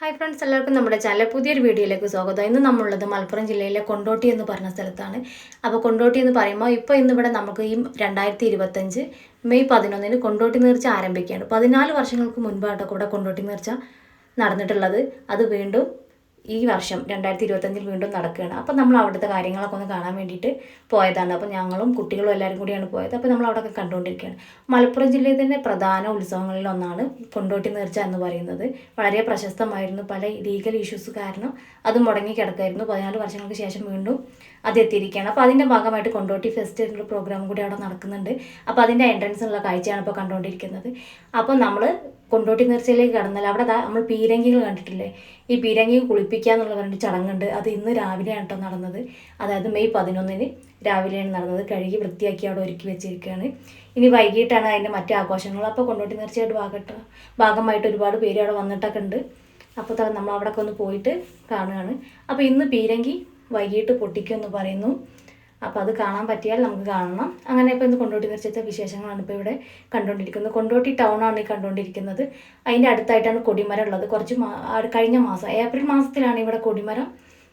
Hi friends എല്ലാവർക്കും നമ്മുടെ channel പുതിയൊരു വീഡിയോയിലേക്ക് സ്വാഗതം. ഇന്ന് നമ്മളുള്ളത് മലപ്പുറം ജില്ലയിലെ കൊണ്ടോട്ടി എന്ന് പറഞ്ഞ സ്ഥലത്താണ്. അപ്പോൾ കൊണ്ടോട്ടി എന്ന് പറയുമ്പോൾ ഇപ്പോൾ ഇന്നിവിടെ നമുക്ക് ഈ രണ്ടായിരത്തി ഇരുപത്തഞ്ച് മെയ് പതിനൊന്നിന് കൊണ്ടോട്ടി നേർച്ച ആരംഭിക്കുകയാണ്. പതിനാല് വർഷങ്ങൾക്ക് മുൻപായിട്ടൊക്കെ ഇവിടെ കൊണ്ടോട്ടി നേർച്ച നടന്നിട്ടുള്ളത്. അത് വീണ്ടും ഈ വർഷം രണ്ടായിരത്തി ഇരുപത്തഞ്ചിൽ വീണ്ടും നടക്കുകയാണ്. അപ്പോൾ നമ്മൾ അവിടുത്തെ കാര്യങ്ങളൊക്കെ ഒന്ന് കാണാൻ വേണ്ടിയിട്ട് പോയതാണ്. അപ്പോൾ ഞങ്ങളും കുട്ടികളും എല്ലാവരും കൂടിയാണ് പോയത്. അപ്പോൾ നമ്മൾ അവിടെയൊക്കെ കണ്ടുകൊണ്ടിരിക്കുകയാണ്. മലപ്പുറം ജില്ലയിൽ തന്നെ പ്രധാന ഉത്സവങ്ങളിൽ ഒന്നാണ് കൊണ്ടോട്ടി നേർച്ച എന്ന് പറയുന്നത്. വളരെ പ്രശസ്തമായിരുന്നു. പല ലീഗൽ ഇഷ്യൂസ് കാരണം അത് മുടങ്ങി കിടക്കായിരുന്നു പതിനാല് വർഷങ്ങൾക്ക് ശേഷം വീണ്ടും അത് എത്തിയിരിക്കുകയാണ്. അപ്പോൾ അതിന്റെ ഭാഗമായിട്ട് കൊണ്ടോട്ടി ഫെസ്റ്റ് എന്നുള്ള പ്രോഗ്രാം കൂടി അവിടെ നടക്കുന്നുണ്ട്. അപ്പോൾ അതിന്റെ എൻട്രൻസ് ഉള്ള കാഴ്ചയാണ് ഇപ്പോൾ കണ്ടുകൊണ്ടിരിക്കുന്നത്. അപ്പോൾ നമ്മൾ കൊണ്ടോട്ടി നേർച്ചയിലേക്ക് കടന്നാൽ അവിടെ നമ്മൾ പീരങ്കികൾ കണ്ടിട്ടില്ലേ? ഈ പീരങ്കി കുളിപ്പിക്കുക എന്നുള്ള പറഞ്ഞിട്ട് ചടങ്ങുണ്ട്. അത് ഇന്ന് രാവിലെയാണ് കേട്ടോ നടന്നത്. അതായത് മെയ് പതിനൊന്നിന് രാവിലെയാണ് നടന്നത്. കഴുകി വൃത്തിയാക്കി അവിടെ ഒരുക്കി വെച്ചിരിക്കുകയാണ്. ഇനി വൈകിട്ടാണ് അതിന്റെ മറ്റു ആഘോഷങ്ങൾ. അപ്പോൾ കൊണ്ടോട്ടി നേർച്ചയായിട്ട് ഭാഗട്ട ഭാഗമായിട്ട് ഒരുപാട് പേര് അവിടെ വന്നിട്ടൊക്കെ ഉണ്ട്. അപ്പോൾ നമ്മൾ അവിടെയൊക്കെ ഒന്ന് പോയിട്ട് കാണുകയാണ്. അപ്പോൾ ഇന്ന് പീരങ്കി വൈകിട്ട് പൊട്ടിക്കുമെന്ന് പറയുന്നു. അപ്പോൾ അത് കാണാൻ പറ്റിയാൽ നമുക്ക് കാണണം. അങ്ങനെ ഇപ്പോൾ ഇന്ന് കൊണ്ടോട്ടി നിർച്ചത്തെ വിശേഷങ്ങളാണ് ഇപ്പോൾ ഇവിടെ കണ്ടുകൊണ്ടിരിക്കുന്നത് കൊണ്ടോട്ടി ടൗൺ ആണ് ഈ കണ്ടുകൊണ്ടിരിക്കുന്നത് അതിന്റെ അടുത്തായിട്ടാണ് കൊടിമരം ഉള്ളത്. കുറച്ച് കഴിഞ്ഞ മാസം ഏപ്രിൽ മാസത്തിലാണ് ഇവിടെ കൊടിമരം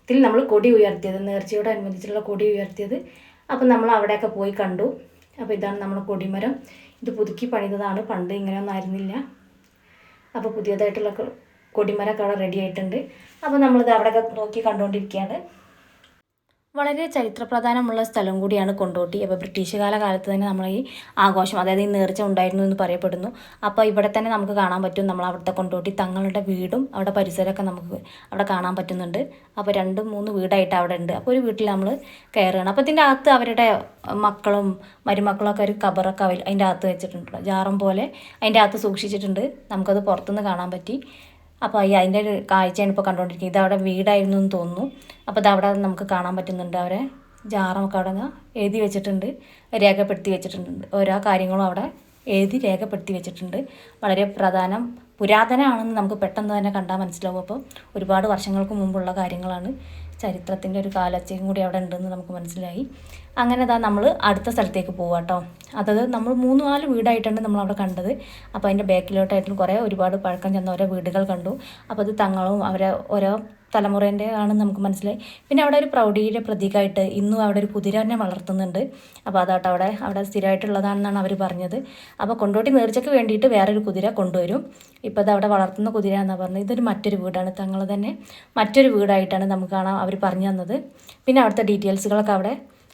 ത്തിൽ നമ്മൾ കൊടി ഉയർത്തിയത്. നേർച്ചയോടനുബന്ധിച്ചുള്ള കൊടി ഉയർത്തിയത്. അപ്പം നമ്മൾ അവിടെയൊക്കെ പോയി കണ്ടു. അപ്പോൾ ഇതാണ് നമ്മുടെ കൊടിമരം. ഇത് പുതുക്കി പണിതതാണ്. പണ്ട് ഇങ്ങനെയൊന്നും ആയിരുന്നില്ല. അപ്പോൾ പുതിയതായിട്ടുള്ള കൊടിമരം കൊടിമരമൊക്കെ അവിടെ റെഡി ആയിട്ടുണ്ട്. അപ്പോൾ നമ്മളിത് അവിടെയൊക്കെ നോക്കി കണ്ടുകൊണ്ടിരിക്കുകയാണ് വളരെ ചരിത്രപ്രധാനമുള്ള സ്ഥലം കൂടിയാണ് കൊണ്ടോട്ടി. അപ്പോൾ ബ്രിട്ടീഷ് കാല കാലത്ത് തന്നെ നമ്മൾ ഈ ആഘോഷം അതായത് ഈ നേർച്ച ഉണ്ടായിരുന്നു എന്ന് പറയപ്പെടുന്നു. അപ്പോൾ ഇവിടെ തന്നെ നമുക്ക് കാണാൻ പറ്റും നമ്മൾ അവിടുത്തെ കൊണ്ടോട്ടി തങ്ങളുടെ വീടും അവിടെ പരിസരമൊക്കെ നമുക്ക് അവിടെ കാണാൻ പറ്റുന്നുണ്ട്. അപ്പോൾ രണ്ട് മൂന്ന് വീടായിട്ട് അവിടെ ഉണ്ട്. അപ്പോൾ ഒരു വീട്ടിൽ നമ്മൾ കയറുകയാണ്. അപ്പോൾ ഇതിന്റെ അകത്ത് അവരുടെ മക്കളും മരുമക്കളൊക്കെ ഒരു കബറൊക്കെ അതിന്റെ അകത്ത് വെച്ചിട്ടുണ്ട്. ജാറം പോലെ അതിന്റെ അകത്ത് സൂക്ഷിച്ചിട്ടുണ്ട്. നമുക്കത് പുറത്തുനിന്ന് കാണാൻ പറ്റി. അപ്പോൾ ഈ അതിന്റെ ഒരു കാഴ്ചയാണ് ഇപ്പോൾ കണ്ടുകൊണ്ടിരിക്കുന്നത് ഇത് അവിടെ വീടായിരുന്നു എന്ന് തോന്നുന്നു. അപ്പോൾ ഇത് അവിടെ നമുക്ക് കാണാൻ പറ്റുന്നുണ്ട്. അവരെ ജാറമൊക്കെ അവിടെ എഴുതി വെച്ചിട്ടുണ്ട് രേഖപ്പെടുത്തി വെച്ചിട്ടുണ്ട്. ഓരോ കാര്യങ്ങളും അവിടെ എഴുതി രേഖപ്പെടുത്തി വെച്ചിട്ടുണ്ട്. വളരെ പ്രധാനം പുരാതനമാണെന്ന് നമുക്ക് പെട്ടെന്ന് തന്നെ കണ്ടാൽ മനസ്സിലാവും. അപ്പോൾ ഒരുപാട് വർഷങ്ങൾക്ക് മുമ്പുള്ള കാര്യങ്ങളാണ്. ചരിത്രത്തിന്റെ ഒരു കാലച്ചയും കൂടി അവിടെ ഉണ്ടെന്ന് നമുക്ക് മനസ്സിലായി. അങ്ങനെ ഇതാ നമ്മൾ അടുത്ത സ്ഥലത്തേക്ക് പോവാം കേട്ടോ അതായത് നമ്മൾ മൂന്ന് നാല് വീടായിട്ടാണ് നമ്മൾ അവിടെ കണ്ടത്. അപ്പോൾ അതിന്റെ ബാക്കിലോട്ടായിട്ടും കുറേ ഒരുപാട് പഴക്കം ചെന്ന ഓരോ വീടുകൾ കണ്ടു. അപ്പോൾ അത് തങ്ങളും അവരെ ഓരോ തലമുറേന്റെ ആണെന്ന് നമുക്ക് മനസ്സിലായി. പിന്നെ അവിടെ ഒരു പ്രൗഢിയുടെ പ്രതീകമായിട്ട് ഇന്നും അവിടെ ഒരു കുതിരനെ വളർത്തുന്നുണ്ട്. അപ്പോൾ അതാട്ടോ അവിടെ അവിടെ സ്ഥിരമായിട്ടുള്ളതാണെന്നാണ് അവർ പറഞ്ഞത്. അപ്പോൾ കൊണ്ടോട്ടി നേർച്ചയ്ക്ക് വേണ്ടിയിട്ട് വേറൊരു കുതിര കൊണ്ടുവരും. ഇപ്പോൾ അത് അവിടെ വളർത്തുന്ന കുതിര എന്നാണ് പറഞ്ഞത്. ഇതൊരു മറ്റൊരു വീടാണ്. തങ്ങൾ തന്നെ മറ്റൊരു വീടായിട്ടാണ് നമുക്ക് കാണാം അവർ പറഞ്ഞു തന്നത്. പിന്നെ അവിടുത്തെ ഡീറ്റെയിൽസുകളൊക്കെ അവിടെ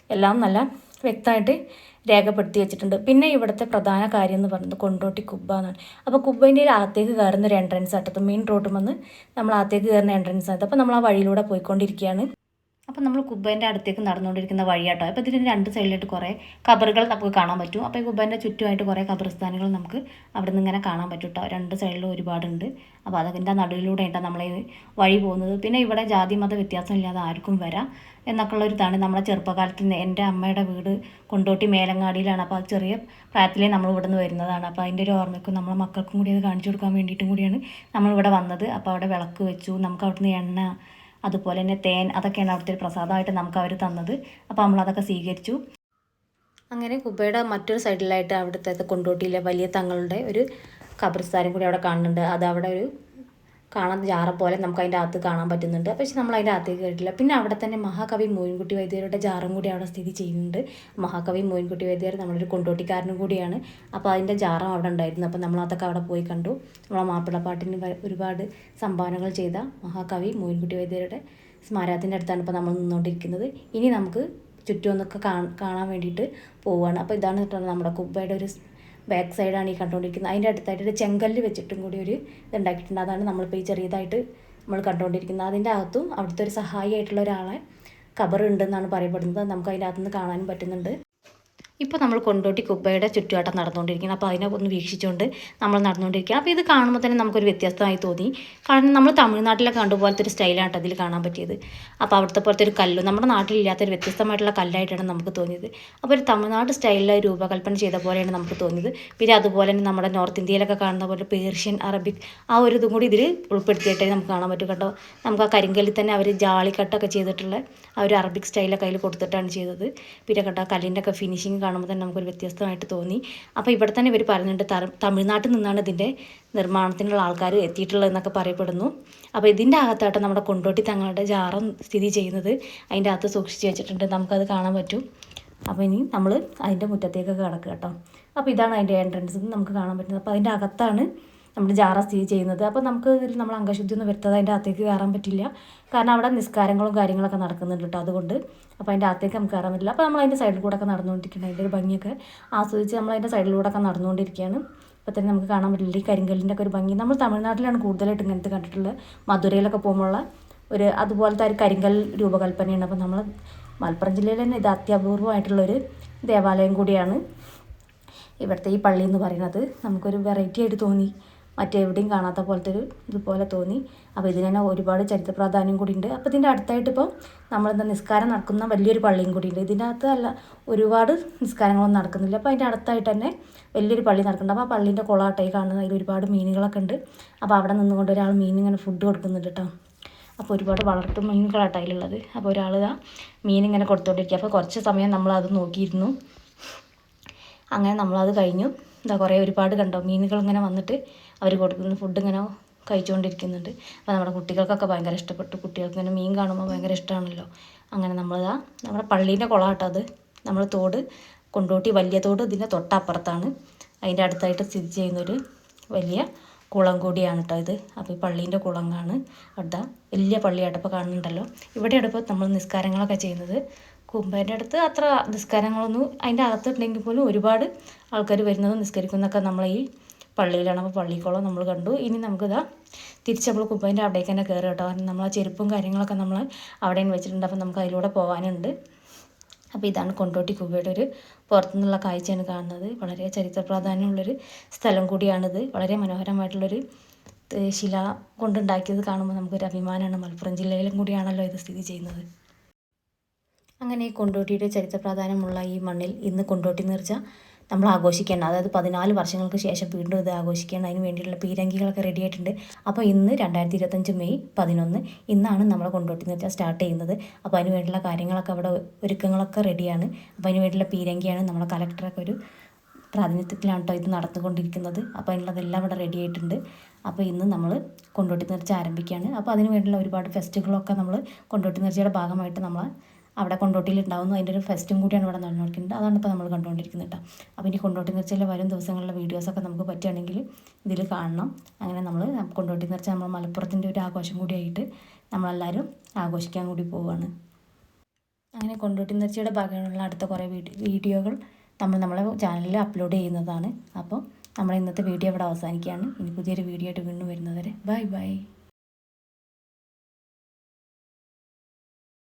എല്ലാം നല്ല വ്യക്തമായിട്ട് രേഖപ്പെടുത്തി വെച്ചിട്ടുണ്ട്. പിന്നെ ഇവിടുത്തെ പ്രധാന കാര്യം എന്ന് പറയുന്നത് കൊണ്ടോട്ടി കുബ്ബ എന്നാണ്. അപ്പോൾ കുബ്ബേന്റെ അകത്തേക്ക് കയറുന്ന ഒരു എൻട്രൻസ് ആട്ടത് മെയിൻ റോഡിൽ വന്ന് നമ്മൾ അകത്തേക്ക് കയറുന്ന എൻട്രൻസ് ആണ് അപ്പോൾ നമ്മൾ ആ വഴിയിലൂടെ പോയിക്കൊണ്ടിരിക്കുകയാണ്. അപ്പോൾ നമ്മൾ കുബ്ബേന്റെ അടുത്തേക്ക് നടന്നുകൊണ്ടിരിക്കുന്ന വഴിയാട്ടോ. അപ്പോൾ ഇതിന്റെ രണ്ട് സൈഡിലായിട്ട് കുറേ കബറുകൾ നമുക്ക് കാണാൻ പറ്റും. അപ്പോൾ ഈ കുബ്ബേന്റെ ചുറ്റുമായിട്ട് കുറേ കബറിസ്ഥാനുകൾ നമുക്ക് അവിടെ നിന്ന് ഇങ്ങനെ കാണാൻ പറ്റും കേട്ടോ രണ്ട് സൈഡിലും ഒരുപാടുണ്ട്. അപ്പോൾ അതിന്റെ നടുവിലൂടെ ആയിട്ടാണ് നമ്മളെ വഴി പോകുന്നത്. പിന്നെ ഇവിടെ ജാതി മത വ്യത്യാസമില്ലാതെ ആർക്കും വരാം എന്നൊക്കെ ഉള്ള ഒരു ഇതാണ് നമ്മളെ ചെറുപ്പകാലത്ത് എന്റെ അമ്മയുടെ വീട് കൊണ്ടോട്ടി മേലങ്ങാടിയിലാണ്. അപ്പോൾ ചെറിയ പ്രായത്തിലേ നമ്മൾ ഇവിടെ നിന്ന് വരുന്നതാണ്. അപ്പോൾ അതിന്റെ ഒരു ഓർമ്മയ്ക്കും നമ്മളെ മക്കൾക്കും കൂടി അത് കാണിച്ചു കൊടുക്കാൻ വേണ്ടിയിട്ടും കൂടിയാണ് നമ്മളിവിടെ വന്നത്. അപ്പോൾ അവിടെ വിളക്ക് വെച്ചു. നമുക്ക് അവിടുന്ന് എണ്ണ അതുപോലെ തന്നെ തേൻ അതൊക്കെയാണ് അവിടുത്തെ ഒരു പ്രസാദമായിട്ട് നമുക്ക് അവർ തന്നത്. അപ്പോൾ നമ്മൾ അതൊക്കെ സ്വീകരിച്ചു. അങ്ങനെ കുബയുടെ മറ്റൊരു സൈഡിലായിട്ട് അവിടുത്തെ കൊണ്ടോട്ടിയിലെ വലിയ തങ്ങളുടെ ഒരു കബർസ്ഥാനം കൂടി അവിടെ കാണുന്നുണ്ട്. അത് അവിടെ ഒരു കാണാൻ ജാറ പോലെ നമുക്ക് അതിന്റെ അകത്ത് കാണാൻ പറ്റുന്നുണ്ട്. പക്ഷെ നമ്മൾ അതിന്റെ അകത്തേക്ക് കേട്ടില്ല പിന്നെ അവിടെ തന്നെ മഹാകവി മോയിൻകുട്ടി വൈദ്യരുടെ ജാറും കൂടി അവിടെ സ്ഥിതി ചെയ്യുന്നുണ്ട്. മഹാകവി മോയിൻകുട്ടി വൈദ്യർ നമ്മളൊരു കൊണ്ടോട്ടിക്കാരനും കൂടിയാണ്. അപ്പോൾ അതിന്റെ ജാറം അവിടെ ഉണ്ടായിരുന്നു. അപ്പോൾ നമ്മൾ അതൊക്കെ അവിടെ പോയി കണ്ടു. നമ്മളെ മാപ്പിളപ്പാട്ടിന് ഒരുപാട് സംഭാവനകൾ ചെയ്ത മഹാകവി മോയിൻകുട്ടി വൈദ്യരുടെ സ്മാരകത്തിന്റെ അടുത്താണ് ഇപ്പോൾ നമ്മൾ നിന്നുകൊണ്ടിരിക്കുന്നത്. ഇനി നമുക്ക് ചുറ്റുമൊന്നൊക്കെ കാണാൻ വേണ്ടിയിട്ട് പോവുകയാണ്. അപ്പോൾ ഇതാണ് നമ്മുടെ കുബ്ബയുടെ ഒരു ബാക്ക് സൈഡാണ് ഈ കണ്ടുകൊണ്ടിരിക്കുന്നത്. അതിന്റെ അടുത്തായിട്ട് ഒരു ചെങ്കല്ല് വെച്ചിട്ടും കൂടി ഒരു ഇതുണ്ടാക്കിയിട്ടുണ്ട്. അതാണ് നമ്മളിപ്പോൾ ഈ ചെറിയതായിട്ട് നമ്മൾ കണ്ടുകൊണ്ടിരിക്കുന്നത്. അതിന്റെ അകത്തും അവിടുത്തെ ഒരു സഹായി ആയിട്ടുള്ള ഒരാളെ കബറുണ്ടെന്നാണ് പറയപ്പെടുന്നത്. നമുക്ക് അതിന്റെ അകത്തുനിന്ന് കാണാനും പറ്റുന്നുണ്ട്. ഇപ്പോൾ നമ്മൾ കൊണ്ടോട്ടി കുബ്ബയുടെ ചുറ്റുവട്ടം നടന്നുകൊണ്ടിരിക്കുകയാണ്. അപ്പോൾ അതിനെ ഒന്ന് വീക്ഷിച്ചുകൊണ്ട് നമ്മൾ നടന്നുകൊണ്ടിരിക്കുകയാണ്. അപ്പോൾ ഇത് കാണുമ്പോൾ തന്നെ നമുക്കൊരു വ്യത്യസ്തമായി തോന്നി. കാരണം നമ്മൾ തമിഴ്നാട്ടിലെ കണ്ടുപോലത്തെ ഒരു സ്റ്റൈലാണ് അതിൽ കാണാൻ പറ്റിയത്. അപ്പോൾ അവിടുത്തെ പോലത്തെ ഒരു കല്ലും നമ്മുടെ നാട്ടിലില്ലാത്തൊരു വ്യത്യസ്തമായിട്ടുള്ള കല്ലായിട്ടാണ് നമുക്ക് തോന്നിയത്. അപ്പോൾ ഒരു തമിഴ്നാട് സ്റ്റൈലിൽ രൂപകൽപ്പന ചെയ്ത പോലെയാണ് നമുക്ക് തോന്നിയത്. പിന്നെ അതുപോലെ തന്നെ നമ്മുടെ നോർത്ത് ഇന്ത്യയിലൊക്കെ കാണുന്ന പോലെ പേർഷ്യൻ അറബിക് ആ ഒരു ഇതും കൂടി ഇതിൽ ഉൾപ്പെടുത്തിയിട്ടേ നമുക്ക് കാണാൻ പറ്റും കേട്ടോ. നമുക്ക് ആ കരിങ്കല്ലിൽ തന്നെ അവർ ജാളിക്കട്ടൊക്കെ ചെയ്തിട്ടുള്ള ആ ഒരു അറബിക് സ്റ്റൈലൊക്കെ അതിൽ കൊടുത്തിട്ടാണ് ചെയ്തത്. പിന്നെ കേട്ടോ കല്ലിന്റെ ഒക്കെ ഫിനിഷിങ് കാണുമ്പോൾ തന്നെ നമുക്കൊരു വ്യത്യസ്തമായിട്ട് തോന്നി. അപ്പോൾ ഇവിടെ തന്നെ ഇവർ പറയുന്നുണ്ട് തമിഴ്നാട്ടിൽ നിന്നാണ് ഇതിന്റെ നിർമ്മാണത്തിനുള്ള ആൾക്കാർ എത്തിയിട്ടുള്ളതെന്നൊക്കെ പറയപ്പെടുന്നു. അപ്പോൾ ഇതിന്റെ അകത്തായിട്ട് നമ്മുടെ കൊണ്ടോട്ടി തങ്ങളുടെ ജാറം സ്ഥിതി ചെയ്യുന്നത്. അതിന്റെ അകത്ത് സൂക്ഷിച്ച് വെച്ചിട്ടുണ്ട്. നമുക്കത് കാണാൻ പറ്റും. അപ്പോൾ ഇനി നമ്മൾ അതിന്റെ മുറ്റത്തേക്കൊക്കെ കിടക്കുക കേട്ടോ. അപ്പോൾ ഇതാണ് അതിന്റെ എൻട്രൻസ് നമുക്ക് കാണാൻ പറ്റുന്നത്. അപ്പോൾ അതിന്റെ അകത്താണ് നമ്മുടെ ജാറ സ്ഥിതി ചെയ്യുന്നത്. അപ്പോൾ നമുക്ക് ഇതിൽ നമ്മൾ അംഗശുദ്ധി ഒന്നും വരുത്താതെ അതിന്റെ അകത്തേക്ക് കയറാൻ പറ്റില്ല. കാരണം അവിടെ നിസ്കാരങ്ങളും കാര്യങ്ങളൊക്കെ നടക്കുന്നുണ്ട് കേട്ടോ അതുകൊണ്ട്. അപ്പോൾ അതിന്റെ അകത്തേക്ക് നമുക്ക് കയറാൻ പറ്റില്ല. അപ്പോൾ നമ്മൾ അതിന്റെ സൈഡിൽ കൂടെ ഒക്കെ നടന്നുകൊണ്ടിരിക്കുന്നത് അതിന്റെ ഒരു ഭംഗിയൊക്കെ ആസ്വദിച്ച് നമ്മൾ അതിന്റെ സൈഡിലൂടെ ഒക്കെ നടന്നുകൊണ്ടിരിക്കുകയാണ്. അപ്പോൾ തന്നെ നമുക്ക് കാണാൻ പറ്റില്ല. ഈ കരിങ്കല്ലിന്റെ ഒക്കെ ഒരു ഭംഗി. നമ്മൾ തമിഴ്നാട്ടിലാണ് കൂടുതലായിട്ട് ഇങ്ങനത്തെ കണ്ടിട്ടുള്ളത്. മധുരയിലൊക്കെ പോകുമ്പോഴുള്ള ഒരു അതുപോലത്തെ ഒരു കരിങ്കൽ രൂപകൽപ്പനയാണ്. അപ്പോൾ നമ്മൾ മലപ്പുറം ജില്ലയിൽ തന്നെ ഇത് അത്യപൂർവമായിട്ടുള്ളൊരു ദേവാലയം കൂടിയാണ്. ഇവിടുത്തെ ഈ പള്ളി എന്ന് പറയുന്നത്. നമുക്കൊരു വെറൈറ്റി ആയിട്ട് തോന്നി. മറ്റെവിടെയും കാണാത്ത പോലത്തെ ഒരു ഇതുപോലെ തോന്നി. അപ്പോൾ ഇതിന് തന്നെ ഒരുപാട് ചരിത്ര പ്രാധാന്യം കൂടി ഉണ്ട് അപ്പോൾ ഇതിന്റെ അടുത്തായിട്ട് ഇപ്പോൾ നമ്മളെന്താ നിസ്കാരം നടക്കുന്ന വലിയൊരു പള്ളിയും കൂടി ഉണ്ട് അകത്ത് അല്ല ഒരുപാട് നിസ്കാരങ്ങളൊന്നും നടക്കുന്നില്ല. അപ്പോൾ അതിന്റെ അടുത്തായിട്ട് തന്നെ വലിയൊരു പള്ളി നടക്കുന്നുണ്ട്. അപ്പോൾ ആ പള്ളീന്റെ കുളാട്ടായി കാണുന്നത് അതിൽ ഒരുപാട് മീനുകളൊക്കെ ഉണ്ട്. അപ്പോൾ അവിടെ നിന്നുകൊണ്ട് ഒരാൾ മീൻ ഇങ്ങനെ ഫുഡ് കൊടുക്കുന്നുണ്ട് കേട്ടോ അപ്പോൾ ഒരുപാട് വളർത്തു മീനുകളാട്ടോ അതിലുള്ളത്. അപ്പോൾ ഒരാൾ ആ മീൻ ഇങ്ങനെ കൊടുത്തുകൊണ്ടിരിക്കുക അപ്പോൾ കുറച്ച് സമയം നമ്മളത് നോക്കിയിരുന്നു. അങ്ങനെ നമ്മളത് കഴിഞ്ഞു. എന്താ കുറേ ഒരുപാട് കണ്ടോ? മീനുകൾ ഇങ്ങനെ വന്നിട്ട് അവർ കൊടുക്കുന്ന ഫുഡ് ഇങ്ങനെ കഴിച്ചുകൊണ്ടിരിക്കുന്നുണ്ട് അപ്പോൾ നമ്മുടെ കുട്ടികൾക്കൊക്കെ ഭയങ്കര ഇഷ്ടപ്പെട്ടു. കുട്ടികൾക്ക് ഇങ്ങനെ മീൻ കാണുമ്പോൾ ഭയങ്കര ഇഷ്ടമാണല്ലോ അങ്ങനെ നമ്മളിതാ നമ്മുടെ പള്ളീന്റെ കുളമാട്ടോ അത്. നമ്മൾ തോട് കൊണ്ടോട്ടി വലിയ തോട് ഇതിന്റെ തൊട്ടപ്പുറത്താണ്. അതിന്റെ അടുത്തായിട്ട് സ്ഥിതി ചെയ്യുന്നൊരു വലിയ കുളം കൂടിയാണ് കേട്ടോ ഇത്. അപ്പോൾ ഈ പള്ളീന്റെ കുളങ്ങാണ്. അവിടെ വലിയ പള്ളിയായിട്ട് ഇപ്പോൾ കാണുന്നുണ്ടല്ലോ. ഇവിടെയാണ് ഇപ്പോൾ നമ്മൾ നിസ്കാരങ്ങളൊക്കെ ചെയ്യുന്നത്. കുമ്പേന്റെ അടുത്ത് അത്ര നിസ്കാരങ്ങളൊന്നും അതിന്റെ അകത്തുണ്ടെങ്കിൽ പോലും ഒരുപാട് ആൾക്കാർ വരുന്നതും നിസ്കരിക്കുന്നതൊക്കെ നമ്മൾ ഈ പള്ളിയിലാണ്. അപ്പോൾ പള്ളിക്കുളം നമ്മൾ കണ്ടു. ഇനി നമുക്കിതാ തിരിച്ച് നമ്മൾ കുമ്പേന്റെ അവിടേക്ക് തന്നെ കയറി കേട്ടോ. കാരണം നമ്മൾ ആ ചെരുപ്പും കാര്യങ്ങളൊക്കെ നമ്മൾ അവിടെ വെച്ചിട്ടുണ്ട്. അപ്പോൾ നമുക്ക് അതിലൂടെ പോകാനുണ്ട്. അപ്പോൾ ഇതാണ് കൊണ്ടോട്ടി കുബയുടെ ഒരു പുറത്തുനിന്നുള്ള കാഴ്ചയാണ് കാണുന്നത്. വളരെ ചരിത്ര പ്രാധാന്യമുള്ളൊരു സ്ഥലം കൂടിയാണിത്. വളരെ മനോഹരമായിട്ടുള്ളൊരു ശില കൊണ്ടുണ്ടാക്കിയത് കാണുമ്പോൾ നമുക്കൊരു അഭിമാനമാണ്. മലപ്പുറം ജില്ലയിലും കൂടിയാണല്ലോ ഇത് സ്ഥിതി ചെയ്യുന്നത്. അങ്ങനെ ഈ കൊണ്ടോട്ടിയുടെ ചരിത്ര പ്രാധാന്യമുള്ള ഈ മണ്ണിൽ ഇന്ന് കൊണ്ടോട്ടി നേർച്ച നമ്മൾ ആഘോഷിക്കുകയാണ്. അതായത് പതിനാല് വർഷങ്ങൾക്ക് ശേഷം വീണ്ടും ഇത് ആഘോഷിക്കുകയാണ്. അതിന് വേണ്ടിയിട്ടുള്ള പീരങ്കികളൊക്കെ റെഡി ആയിട്ടുണ്ട്. അപ്പോൾ ഇന്ന് രണ്ടായിരത്തി ഇരുപത്തഞ്ച് മെയ് പതിനൊന്ന് ഇന്നാണ് നമ്മൾ കൊണ്ടോട്ടി നേർച്ച സ്റ്റാർട്ട് ചെയ്യുന്നത്. അപ്പോൾ അതിന് വേണ്ടിയുള്ള കാര്യങ്ങളൊക്കെ അവിടെ ഒരുക്കങ്ങളൊക്കെ റെഡിയാണ് അപ്പോൾ അതിന് വേണ്ടിയുള്ള പീരങ്കിയാണ് നമ്മുടെ കലക്ടറൊക്കെ ഒരു പ്രാതിനിധ്യത്തിലാണ് കേട്ടോ ഇത് നടന്നുകൊണ്ടിരിക്കുന്നത്. അപ്പോൾ അതിനുള്ളതെല്ലാം അവിടെ റെഡി ആയിട്ടുണ്ട്. അപ്പോൾ ഇന്ന് നമ്മൾ കൊണ്ടോട്ടി നേർച്ച ആരംഭിക്കുകയാണ്. അപ്പോൾ അതിന് വേണ്ടിയുള്ള ഒരുപാട് ഫെസ്റ്റുകളൊക്കെ നമ്മൾ കൊണ്ടോട്ടി നേർച്ചയുടെ ഭാഗമായിട്ട് നമ്മൾ അവിടെ കൊണ്ടോട്ടിയിലുണ്ടാവുന്നു. അതിന്റെ ഒരു ഫെസ്റ്റും കൂടിയാണ് ഇവിടെ നടന്നുകൊണ്ടിരിക്കുന്നത്. അതാണ് ഇപ്പോൾ നമ്മൾ കണ്ടുകൊണ്ടിരിക്കുന്നത് കേട്ടോ. അപ്പോൾ ഇനി കൊണ്ടോട്ടി നിർച്ചയിലെ വരും ദിവസങ്ങളിലെ വീഡിയോസൊക്കെ നമുക്ക് പറ്റുകയാണെങ്കിൽ ഇതിൽ കാണണം. അങ്ങനെ നമ്മൾ കൊണ്ടോട്ടി നിർച്ച നമ്മൾ മലപ്പുറത്തിന്റെ ഒരു ആഘോഷം കൂടിയായിട്ട് നമ്മളെല്ലാവരും ആഘോഷിക്കാൻ കൂടി പോവുകയാണ് അങ്ങനെ കൊണ്ടോട്ടി നിർച്ചയുടെ ഭാഗമുള്ള അടുത്ത കുറേ വീഡിയോകൾ നമ്മൾ നമ്മളെ ചാനലിൽ അപ്ലോഡ് ചെയ്യുന്നതാണ്. അപ്പോൾ നമ്മൾ ഇന്നത്തെ വീഡിയോ ഇവിടെ അവസാനിക്കുകയാണ്. ഇനി പുതിയൊരു വീഡിയോ ആയിട്ട് വീണ്ടും വരുന്നവരെ ബൈ ബൈ